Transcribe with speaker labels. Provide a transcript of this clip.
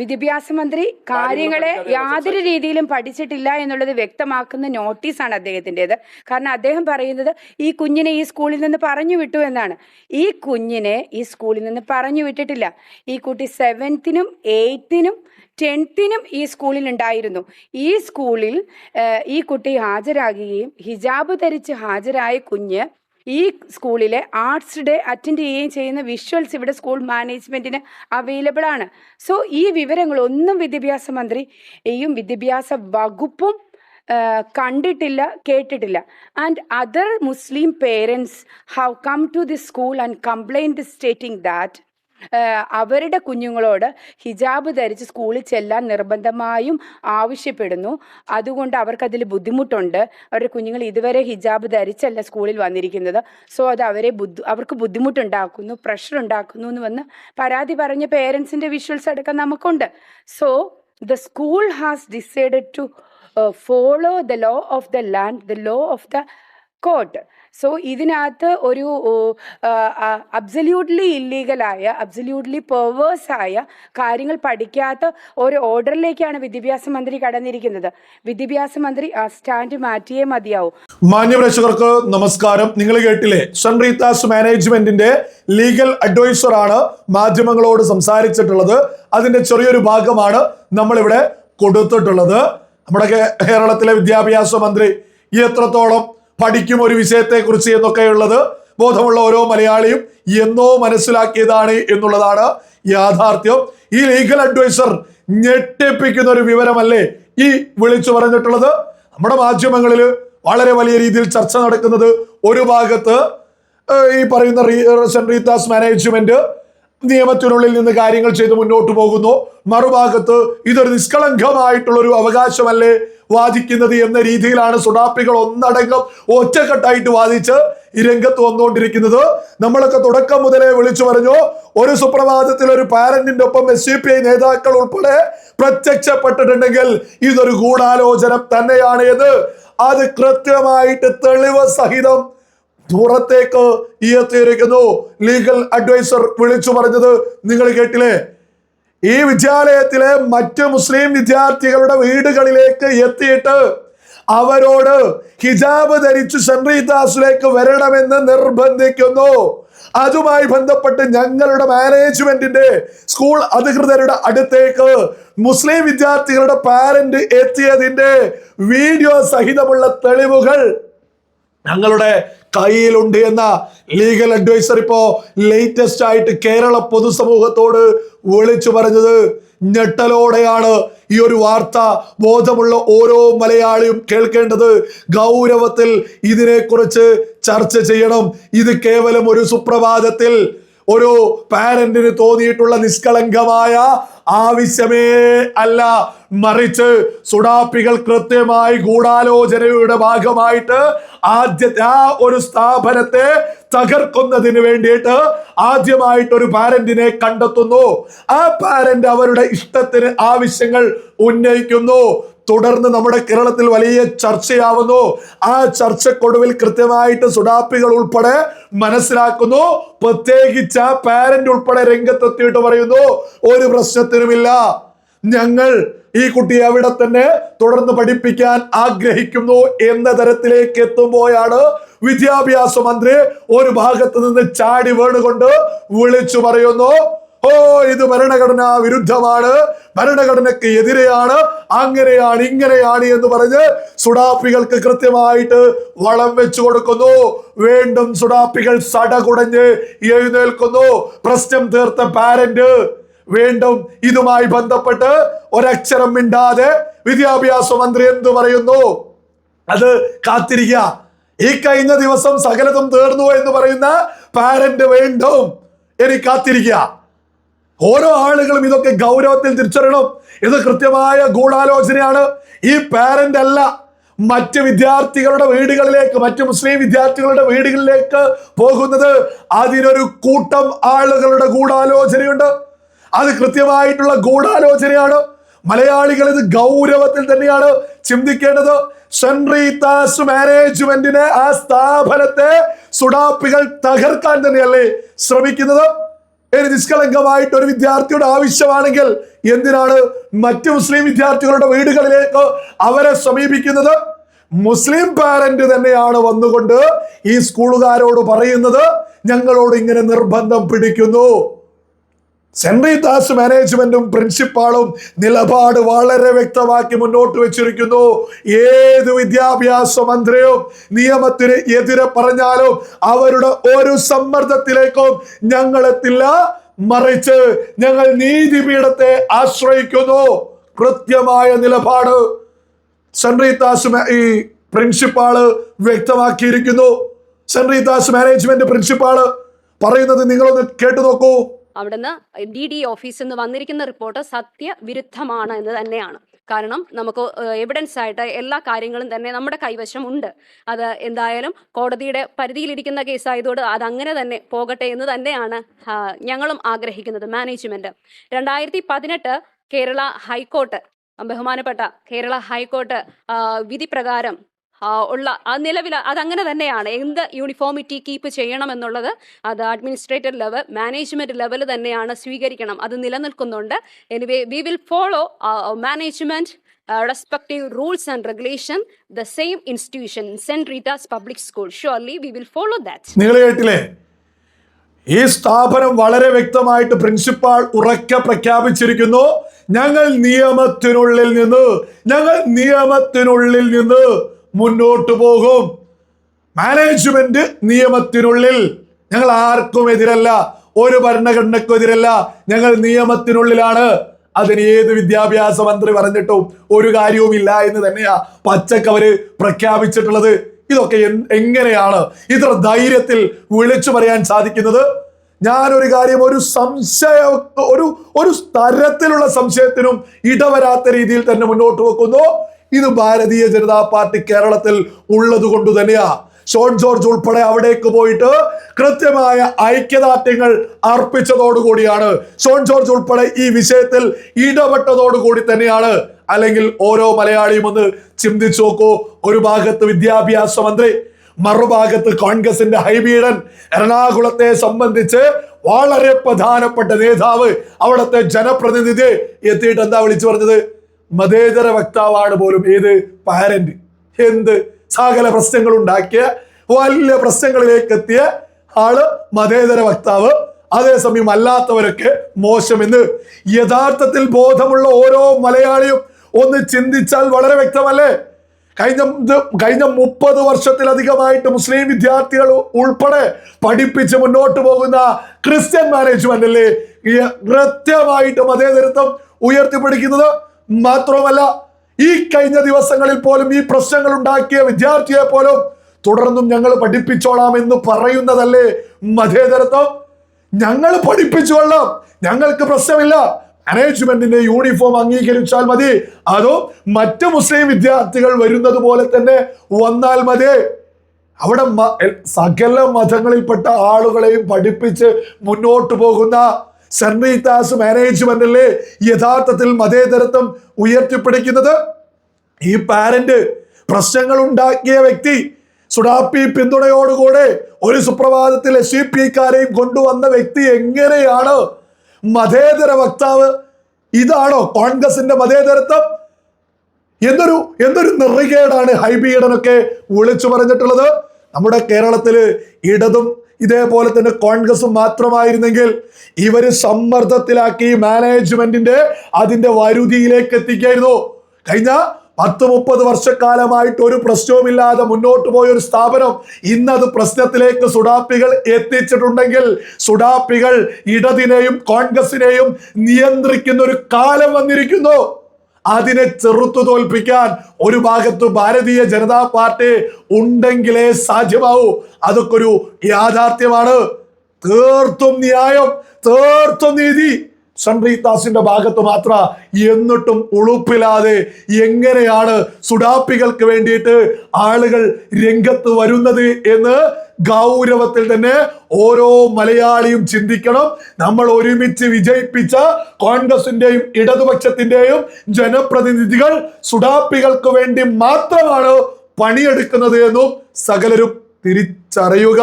Speaker 1: വിദ്യാഭ്യാസ മന്ത്രി കാര്യങ്ങളെ യാതൊരു രീതിയിലും പഠിച്ചിട്ടില്ല എന്നുള്ളത് വ്യക്തമാക്കുന്ന നോട്ടീസാണ് അദ്ദേഹത്തിന്റെത്. കാരണം അദ്ദേഹം പറയുന്നത് ഈ കുഞ്ഞിനെ ഈ സ്കൂളിൽ നിന്ന് പറഞ്ഞു വിട്ടു എന്നാണ്. ഈ കുഞ്ഞിനെ ഈ സ്കൂളിൽ നിന്ന് പറഞ്ഞു വിട്ടിട്ടില്ല. ഈ കുട്ടി സെവൻത്തിനും എയ്ത്തിനും ടെൻത്തിനും ഈ സ്കൂളിൽ ഉണ്ടായിരുന്നു. ഈ സ്കൂളിൽ ഈ കുട്ടി ഹാജരാകുകയും ഹിജാബ് ധരിച്ച് ഹാജരായ കുഞ്ഞ് ഈ സ്കൂളിലെ ആർട്സ് ഡേ അറ്റൻഡ് ചെയ്യുകയും ചെയ്യുന്ന വിഷ്വൽസ് ഇവിടെ സ്കൂൾ മാനേജ്മെന്റിന് അവൈലബിൾ ആണ്. സോ ഈ വിവരങ്ങളൊന്നും വിദ്യാഭ്യാസ മന്ത്രിയും വിദ്യാഭ്യാസ വകുപ്പും കണ്ടിട്ടില്ല കേട്ടിട്ടില്ല. And other Muslim parents have come to the school and complaint stating that അവരുടെ കുഞ്ഞുങ്ങളോട് ഹിജാബ് ധരിച്ച് സ്കൂളിൽ ചെല്ലാൻ നിർബന്ധമായും ആവശ്യപ്പെടുന്നു. അതുകൊണ്ട് അവർക്കതിൽ ബുദ്ധിമുട്ടുണ്ട്. അവരുടെ കുഞ്ഞുങ്ങൾ ഇതുവരെ ഹിജാബ് ധരിച്ചല്ല സ്കൂളിൽ വന്നിരിക്കുന്നത്. സോ അത് അവരെ ബുദ്ധി അവർക്ക് ബുദ്ധിമുട്ടുണ്ടാക്കുന്നു പ്രഷർ ഉണ്ടാക്കുന്നു എന്ന് വന്ന് പരാതി പറഞ്ഞ പേരൻസിന്റെ വിഷ്വൽസ് അടക്കം നമുക്കുണ്ട്. So the school has decided to follow the law of the land the law of the court. So ഇതിനകത്ത് ഒരു അബ്സല്യൂട്ട്ലി ഇല്ലീഗലായ അബ്സല്യൂട്ട്ലി പെർവേഴ്സായ കാര്യങ്ങൾ പഠിക്കാത്ത ഒരു ഓർഡറിലേക്കാണ് വിദ്യാഭ്യാസ മന്ത്രി കടന്നിരിക്കുന്നത്. വിദ്യാഭ്യാസ മന്ത്രി സ്റ്റാൻഡ് മാറ്റിയേ മതിയാവും.
Speaker 2: മാന്യപ്രേക്ഷകർക്ക് നമസ്കാരം. നിങ്ങൾ കേട്ടില്ലേ സൺറീതാസ് മാനേജ്മെന്റിന്റെ ലീഗൽ അഡ്വൈസർ ആണ് മാധ്യമങ്ങളോട് സംസാരിച്ചിട്ടുള്ളത്. അതിന്റെ ചെറിയൊരു ഭാഗമാണ് നമ്മളിവിടെ കൊടുത്തിട്ടുള്ളത്. നമ്മുടെ കേരളത്തിലെ വിദ്യാഭ്യാസ മന്ത്രി എത്രത്തോളം പഠിക്കും ഒരു വിഷയത്തെ കുറിച്ച് എന്നൊക്കെയുള്ളത് ബോധമുള്ള ഓരോ മലയാളിയും എന്നോ മനസ്സിലാക്കിയതാണ് എന്നുള്ളതാണ് യാഥാർത്ഥ്യം ഈ ലീഗൽ അഡ്വൈസർ ഞെട്ടിപ്പിക്കുന്ന ഒരു വിവരമല്ലേ ഈ വിളിച്ചു പറഞ്ഞിട്ടുള്ളത് നമ്മുടെ മാധ്യമങ്ങളിൽ വളരെ വലിയ രീതിയിൽ ചർച്ച നടക്കുന്നത് ഒരു ഭാഗത്ത് ഈ പറയുന്ന റീ- റീതാസ് മാനേജ്മെന്റ് നിയമത്തിനുള്ളിൽ നിന്ന് കാര്യങ്ങൾ ചെയ്ത് മുന്നോട്ട് പോകുന്നു. മറുഭാഗത്ത് ഇതൊരു നിഷ്കളങ്കമായിട്ടുള്ള ഒരു അവകാശമല്ലേ വാദിക്കുന്നത് എന്ന രീതിയിലാണ് സുഡാപ്പികൾ ഒന്നടങ്കം ഒറ്റക്കെട്ടായിട്ട് വാദിച്ച് ഈ രംഗത്ത് വന്നുകൊണ്ടിരിക്കുന്നത്. നമ്മളൊക്കെ തുടക്കം മുതലേ വിളിച്ചു പറഞ്ഞു ഒരു സുപ്രഭാതത്തിൽ ഒരു പാരന്റിന്റെ ഒപ്പം എസ് സി പി ഐ നേതാക്കൾ ഉൾപ്പെടെ പ്രത്യക്ഷപ്പെട്ടിട്ടുണ്ടെങ്കിൽ ഇതൊരു ഗൂഢാലോചന തന്നെയാണ് എന്ന്. അത് കൃത്യമായിട്ട് തെളിവ് സഹിതം പുറത്തേക്ക് ഈ എത്തിയിരിക്കുന്നു ലീഗൽ അഡ്വൈസർ വിളിച്ചു പറഞ്ഞത് നിങ്ങൾ കേട്ടില്ലേ? ഈ വിദ്യാലയത്തിലെ മറ്റ് മുസ്ലിം വിദ്യാർത്ഥികളുടെ വീടുകളിലേക്ക് എത്തിയിട്ട് അവരോട് ഹിജാബ് ധരിച്ച് സെൻട്രീദാസിലേക്ക് വരണമെന്ന് നിർബന്ധിക്കുന്നു. അതുമായി ബന്ധപ്പെട്ട് ഞങ്ങളുടെ മാനേജ്മെന്റിന്റെ സ്കൂൾ അധികൃതരുടെ അടുത്തേക്ക് മുസ്ലിം വിദ്യാർത്ഥികളുടെ പാരന്റ് എത്തിയതിന്റെ വീഡിയോ സഹിതമുള്ള തെളിവുകൾ ഞങ്ങളുടെ കയ്യിലുണ്ട് എന്ന ലീഗൽ അഡ്വൈസർ ഇപ്പോ ലേറ്റസ്റ്റ് ആയിട്ട് കേരള പൊതുസമൂഹത്തോട് വിളിച്ചു പറഞ്ഞത് ഞെട്ടലോടെയാണ്. ഈ ഒരു വാർത്ത ബോധമുള്ള ഓരോ മലയാളിയും കേൾക്കേണ്ടത് ഗൗരവത്തിൽ ഇതിനെക്കുറിച്ച് ചർച്ച ചെയ്യണം. ഇത് കേവലം ഒരു സുപ്രഭാതത്തിൽ ഒരു പാരന്റിന് തോന്നിയിട്ടുള്ള നിഷ്കളങ്കമായ ആവശ്യമേ അല്ല. മറിച്ച് സുഡാപ്പികൾ കൃത്യമായി ഗൂഢാലോചനയുടെ ഭാഗമായിട്ട് ആദ്യ ആ ഒരു സ്ഥാപനത്തെ തകർക്കുന്നതിന് വേണ്ടിയിട്ട് ആദ്യമായിട്ട് ഒരു പാരന്റിനെ കണ്ടെത്തുന്നു. ആ പാരന്റ് അവരുടെ ഇഷ്ടത്തിന് ആവശ്യങ്ങൾ ഉന്നയിക്കുന്നു. തുടർന്ന് നമ്മുടെ കേരളത്തിൽ വലിയ ചർച്ചയാവുന്നു. ആ ചർച്ചക്കൊടുവിൽ കൃത്യമായിട്ട് സുഡാപ്പികൾ ഉൾപ്പെടെ മനസ്സിലാക്കുന്നു. പ്രത്യേകിച്ച് ആ പാരന്റ് ഉൾപ്പെടെ രംഗത്തെത്തിയിട്ട് പറയുന്നു ഒരു പ്രശ്നത്തിനുമില്ല. ഞങ്ങൾ ഈ കുട്ടി അവിടെ തന്നെ തുടർന്ന് പഠിപ്പിക്കാൻ ആഗ്രഹിക്കുന്നു എന്ന തരത്തിലേക്ക് എത്തുമ്പോഴാണ് വിദ്യാഭ്യാസ മന്ത്രി ഒരു ഭാഗത്ത് നിന്ന് ചാടി വീണുകൊണ്ട് വിളിച്ചു പറയുന്നു ഓ ഇത് ഭരണഘടനാ വിരുദ്ധമാണ്. ഭരണഘടനയ്ക്ക് എതിരെയാണ്. അങ്ങനെയാണ് ഇങ്ങനെയാണ് എന്ന് പറഞ്ഞ് സുഡാപ്പികൾക്ക് കൃത്യമായിട്ട് വളം വെച്ചു കൊടുക്കുന്നു. വീണ്ടും സുഡാപ്പികൾ സടകുടഞ്ഞ് എഴുന്നേൽക്കുന്നു. പ്രശ്നം തീർത്ത പാരന്റ് വീണ്ടും ഇതുമായി ബന്ധപ്പെട്ട് ഒരക്ഷരം മിണ്ടാതെ വിദ്യാഭ്യാസ മന്ത്രി എന്തു പറയുന്നു? അത് കാത്തിരിക്ക. ഈ കഴിഞ്ഞ ദിവസം സകലതും തീർന്നു എന്ന് പറയുന്ന പാരന്റ് വീണ്ടും ഇനി കാത്തിരിക്കുക ഓരോ ആളുകളും ഇതൊക്കെ ഗൗരവത്തിൽ തിരിച്ചറിയണം. ഇത് കൃത്യമായ ഗൂഢാലോചനയാണ്. ഈ പാരന്റ് അല്ല മറ്റ് വിദ്യാർത്ഥികളുടെ വീടുകളിലേക്ക് മറ്റ് മുസ്ലിം വിദ്യാർത്ഥികളുടെ വീടുകളിലേക്ക് പോകുന്നത്. അതിനൊരു കൂട്ടം ആളുകളുടെ ഗൂഢാലോചനയുണ്ട്. അത് കൃത്യമായിട്ടുള്ള ഗൂഢാലോചനയാണ്. മലയാളികൾ ഇത് ഗൗരവത്തിൽ തന്നെയാണ് ചിന്തിക്കേണ്ടത്. സെൻറീതാസ് മാനേജ്മെന്റിനെ ആ സ്ഥാപനത്തെ സുഡാപ്പികൾ തകർക്കാൻ തന്നെയല്ലേ ശ്രമിക്കുന്നത്. ഇനി നിഷ്കളങ്കമായിട്ട് ഒരു വിദ്യാർത്ഥിയുടെ ആവശ്യമാണെങ്കിൽ എന്തിനാണ് മറ്റു മുസ്ലിം വിദ്യാർത്ഥികളുടെ വീടുകളിലേക്ക് അവരെ സമീപിക്കുന്നത്? മുസ്ലിം പാരന്റ് തന്നെയാണ് വന്നുകൊണ്ട് ഈ സ്കൂളുകാരോട് പറയുന്നത് ഞങ്ങളോട് ഇങ്ങനെ നിർബന്ധം പിടിക്കുന്നു. സെന്റ് ദാസ് മാനേജ്മെന്റും പ്രിൻസിപ്പാളും നിലപാട് വളരെ വ്യക്തമാക്കി മുന്നോട്ട് വെച്ചിരിക്കുന്നു. ഏത് വിദ്യാഭ്യാസ മന്ത്രിയും നിയമത്തിന് എതിരെ പറഞ്ഞാലും അവരുടെ ഒരു സമ്മർദ്ദത്തിലേക്കും ഞങ്ങൾ എത്തില്ല മറിച്ച് ഞങ്ങൾ നീതിപീഠത്തെ ആശ്രയിക്കുന്നു. കൃത്യമായ നിലപാട് സെന്റ് ദാസ് ഈ പ്രിൻസിപ്പാൾ വ്യക്തമാക്കിയിരിക്കുന്നു. സെന്റ് ദാസ് മാനേജ്മെന്റ് പ്രിൻസിപ്പാൾ പറയുന്നത് നിങ്ങളൊന്ന് കേട്ടു നോക്കൂ.
Speaker 3: അവിടുന്ന് ഡി ഡി ഓഫീസിൽ നിന്ന് വന്നിരിക്കുന്ന റിപ്പോർട്ട് സത്യവിരുദ്ധമാണ് എന്ന് തന്നെയാണ്. കാരണം നമുക്ക് എവിഡൻസ് ആയിട്ട് എല്ലാ കാര്യങ്ങളും തന്നെ നമ്മുടെ കൈവശം ഉണ്ട്. അത് എന്തായാലും കോടതിയുടെ പരിധിയിലിരിക്കുന്ന കേസായതുകൊണ്ട് അത് അങ്ങനെ തന്നെ പോകട്ടെ എന്ന് തന്നെയാണ് ഞങ്ങളും ആഗ്രഹിക്കുന്നത് മാനേജ്മെന്റ് രണ്ടായിരത്തി പതിനെട്ട് കേരള ഹൈക്കോർട്ട് ബഹുമാനപ്പെട്ട കേരള ഹൈക്കോർട്ട് വിധി പ്രകാരം ഉള്ള ആ നിലവിൽ അതങ്ങനെ തന്നെയാണ്. എന്ത് യൂണിഫോമിറ്റി കീപ്പ് ചെയ്യണമെന്നുള്ളത് അത് അഡ്മിനിസ്ട്രേറ്റർ ലെവൽ മാനേജ്മെന്റ് ലെവൽ തന്നെയാണ് സ്വീകരിക്കണം. അത് നിലനിൽക്കുന്നുണ്ട്. Anyway we will follow management respective rules and regulation the same institution Saint Rita's public school surely we will follow that
Speaker 2: നിങ്ങൾ ഈ സ്ഥാപനം വളരെ വ്യക്തമായിട്ട് പ്രിൻസിപ്പാൾ ഉറക്കെ പ്രഖ്യാപിച്ചിരിക്കുന്നു. ഞങ്ങൾ നിയമത്തിനുള്ളിൽ നിന്ന് ഞങ്ങൾ നിയമത്തിനുള്ളിൽ നിന്ന് മുന്നോട്ട് പോകും. മാനേജ്മെന്റ് നിയമത്തിനുള്ളിൽ ഞങ്ങൾ ആർക്കും എതിരല്ല ഒരു ഭരണഘടനയ്ക്കും എതിരല്ല ഞങ്ങൾ നിയമത്തിനുള്ളിലാണ്. അതിന് ഏത് വിദ്യാഭ്യാസ മന്ത്രി പറഞ്ഞിട്ടും ഒരു കാര്യവുമില്ല എന്ന് തന്നെയാ പച്ചക്കവര് പ്രഖ്യാപിച്ചിട്ടുള്ളത്. ഇതൊക്കെ എങ്ങനെയാണ് ഇത്ര ധൈര്യത്തിൽ വിളിച്ചു പറയാൻ സാധിക്കുന്നത്? ഞാനൊരു കാര്യം ഒരു സംശയ ഒരു ഒരു തരത്തിലുള്ള സംശയത്തിനും ഇടവരാത്ത രീതിയിൽ തന്നെ മുന്നോട്ട് വെക്കുന്നു. ഇത് ഭാരതീയ ജനതാ പാർട്ടി കേരളത്തിൽ ഉള്ളത് കൊണ്ട് തന്നെയാ. ഷോൺ ജോർജ് ഉൾപ്പെടെ അവിടേക്ക് പോയിട്ട് കൃത്യമായ ഐക്യദാർഢ്യങ്ങൾ അർപ്പിച്ചതോടുകൂടിയാണ്. ഷോൺ ജോർജ് ഉൾപ്പെടെ ഈ വിഷയത്തിൽ ഇടപെട്ടതോടുകൂടി തന്നെയാണ്. അല്ലെങ്കിൽ ഓരോ മലയാളിയും ഒന്ന് ചിന്തിച്ചു നോക്കൂ. ഒരു ഭാഗത്ത് വിദ്യാഭ്യാസ മന്ത്രി മറുഭാഗത്ത് കോൺഗ്രസിന്റെ ഹൈബീഡൻ എറണാകുളത്തെ സംബന്ധിച്ച് വളരെ പ്രധാനപ്പെട്ട നേതാവ് അവിടുത്തെ ജനപ്രതിനിധി എത്തിയിട്ട് എന്താ വിളിച്ചു പറഞ്ഞത്? മതേതര വക്താവാണ് പോലും ഏത് പാരന്റ് എന്ത്? സകല പ്രശ്നങ്ങൾ ഉണ്ടാക്കിയ വലിയ പ്രശ്നങ്ങളിലേക്ക് എത്തിയ ആൾ മതേതര വക്താവ്. അതേസമയം അല്ലാത്തവരൊക്കെ മോശമെന്ന് യഥാർത്ഥത്തിൽ ബോധമുള്ള ഓരോ മലയാളിയും ഒന്ന് ചിന്തിച്ചാൽ വളരെ വ്യക്തമല്ലേ? കഴിഞ്ഞ കഴിഞ്ഞ മുപ്പത് വർഷത്തിലധികമായിട്ട് മുസ്ലിം വിദ്യാർത്ഥികൾ ഉൾപ്പെടെ പഠിപ്പിച്ച് മുന്നോട്ട് പോകുന്ന ക്രിസ്ത്യൻ മാനേജ്മെന്റ് അല്ലേ കൃത്യമായിട്ട് മതേതരത്വം ഉയർത്തിപ്പിടിക്കുന്നത് മാത്രവുമല്ല ഈ കഴിഞ്ഞ ദിവസങ്ങളിൽ പോലും ഈ പ്രശ്നങ്ങൾ ഉണ്ടാക്കിയ വിദ്യാർത്ഥിയെ പോലും തുടർന്നും ഞങ്ങൾ പഠിപ്പിച്ചോളാം എന്ന് പറയുന്നതല്ലേ മതേതരത്വം. ഞങ്ങൾ പഠിപ്പിച്ചുകൊള്ളാം ഞങ്ങൾക്ക് പ്രശ്നമില്ല. മാനേജ്മെന്റിന്റെ യൂണിഫോം അംഗീകരിച്ചാൽ മതി. അതോ മറ്റ് മുസ്ലിം വിദ്യാർത്ഥികൾ വരുന്നത് പോലെ തന്നെ വന്നാൽ മതി. അവിടെ സകല മതങ്ങളിൽപ്പെട്ട ആളുകളെയും പഠിപ്പിച്ച് മുന്നോട്ട് പോകുന്ന സെന്റ് റീതാസ് മാനേജ്മെന്റിലെ യഥാർത്ഥത്തിൽ മതേതരത്വം ഉയർത്തിപ്പിടിക്കുന്നത്? ഈ പാരന്റ് പ്രശ്നങ്ങൾ ഉണ്ടാക്കിയ വ്യക്തി സുഡാപ്പി പിന്തുണയോടുകൂടെ ഒരു സുപ്രഭാതത്തിൽ എസ് സി പി ഐക്കാരെയും കൊണ്ടുവന്ന വ്യക്തി എങ്ങനെയാണ്? മതേതര വക്താവ് ഇതാണോ കോൺഗ്രസിന്റെ മതേതരത്വം? എന്തൊരു എന്തൊരു നെറികേടാണ് ഹൈബിയിടനൊക്കെ വിളിച്ചു പറഞ്ഞിട്ടുള്ളത്. നമ്മുടെ കേരളത്തിൽ ഇടതും ഇതേപോലെ തന്നെ കോൺഗ്രസ് മാത്രമായിരുന്നെങ്കിൽ ഇവർ സമ്മർദ്ദത്തിലാക്കി മാനേജ്മെന്റിന്റെ അതിന്റെ വരുതിയിലേക്ക് എത്തിക്കായിരുന്നു. കഴിഞ്ഞ പത്ത് മുപ്പത് വർഷക്കാലമായിട്ട് ഒരു പ്രശ്നവുമില്ലാതെ മുന്നോട്ട് പോയ ഒരു സ്ഥാപനം ഇന്നത് പ്രശ്നത്തിലേക്ക് സുഡാപ്പികൾ എത്തിച്ചിട്ടുണ്ടെങ്കിൽ സുഡാപ്പികൾ ഇടതിനെയും കോൺഗ്രസിനെയും നിയന്ത്രിക്കുന്ന ഒരു കാലം വന്നിരിക്കുന്നു. അതിനെ ചെറുത്തു തോൽപ്പിക്കാൻ ഒരു ഭാഗത്ത് ഭാരതീയ ജനതാ പാർട്ടി ഉണ്ടെങ്കിലേ സാധ്യമാവൂ. അതൊക്കെ ഒരു യാഥാർത്ഥ്യമാണ്. തീർത്തും ന്യായം തീർത്തും നീതി. സംറീതാസിന്റെ ഭാഗത്ത് മാത്ര എന്നിട്ടും ഉളുപ്പില്ലാതെ എങ്ങനെയാണ് സുഡാപ്പികൾക്ക് വേണ്ടിയിട്ട് ആളുകൾ രംഗത്ത് വരുന്നത് എന്ന് ഗൗരവത്തിൽ തന്നെ ഓരോ മലയാളിയും ചിന്തിക്കണം. നമ്മൾ ഒരുമിച്ച് വിജയിപ്പിച്ച കോൺഗ്രസിന്റെയും ഇടതുപക്ഷത്തിന്റെയും ജനപ്രതിനിധികൾ സുഡാപ്പികൾക്ക് വേണ്ടി മാത്രമാണ് പണിയെടുക്കുന്നത് എന്നും സകലരും തിരിച്ചറിയുക.